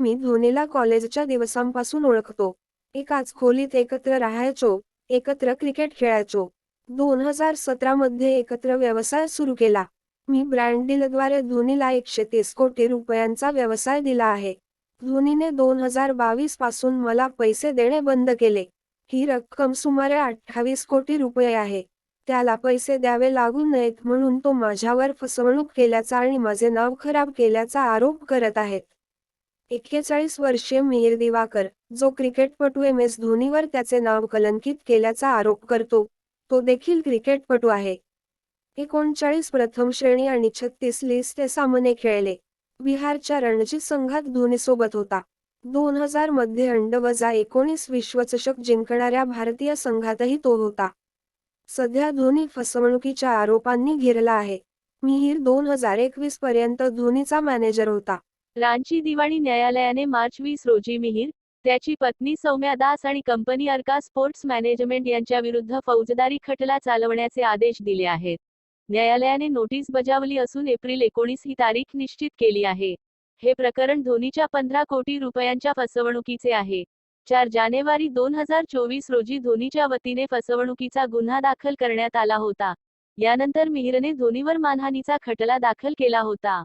मी धोनीला कॉलेजच्या दिवसांपासून ओळखतो. एकाच खोलीत एकत्र राहायचो एकत्र क्रिकेट खेळायचो. दोन हजार सतरा मध्ये एकत्र व्यवसाय सुरू केला. मी ब्रँड डीलद्वारे धोनीला एकशे तीस कोटी रुपयांचा व्यवसाय दिला आहे. धोनीने दोन हजार बावीसपासून मला पैसे देणे बंद केले. ही रक्कम सुमारे अठ्ठावीस कोटी रुपये आहे. त्याला पैसे द्यावे लागू नयेत म्हणून तो माझ्यावर फसवणूक केल्याचा आणि माझे नाव खराब केल्याचा आरोप करत आहेत. एक्केचाळीस वर्षीय मिहीर दिवाकर जो क्रिकेटपटू एम एस धोनीवर त्याचे नाव कलंकित केल्याचा आरोप करतो तो देखील क्रिकेटपटू आहे. एकोणचाळीस प्रथम श्रेणी आणि छत्तीस लिस्ट सामने खेळले. बिहारच्या रणजी संघात धोनीसोबत होता. दोन हजारमध्ये अंडवजा एकोणीस विश्वचषक जिंकणाऱ्या भारतीय संघातही तो होता. सध्या धोनी फसवणुकीच्या आरोपांनी घेरला आहे. मिहीर दोन हजार एकवीस पर्यंत धोनीचा मॅनेजर होता. रांची दिवाणी न्यायालयाने मार्च वीस रोजी मिहीर त्याची पत्नी सौम्या दास आणि कंपनी अर्का स्पोर्ट्स मॅनेजमेंट यांच्याविरुद्ध फौजदारी खटला चालवण्याचे आदेश दिले आहेत. न्यायालयाने नोटीस बजावली असून एप्रिल एकोणीस ही तारीख निश्चित केली आहे. हे प्रकरण धोनीच्या पंधरा कोटी रुपयांच्या फसवणुकीचे आहे. चार जानेवारी दोन हजार चोवीस रोजी धोनीच्या वतीने फसवणुकीचा गुन्हा दाखल करण्यात आला होता. यानंतर मिहिरने धोनीवर मानहानीचा खटला दाखल केला होता.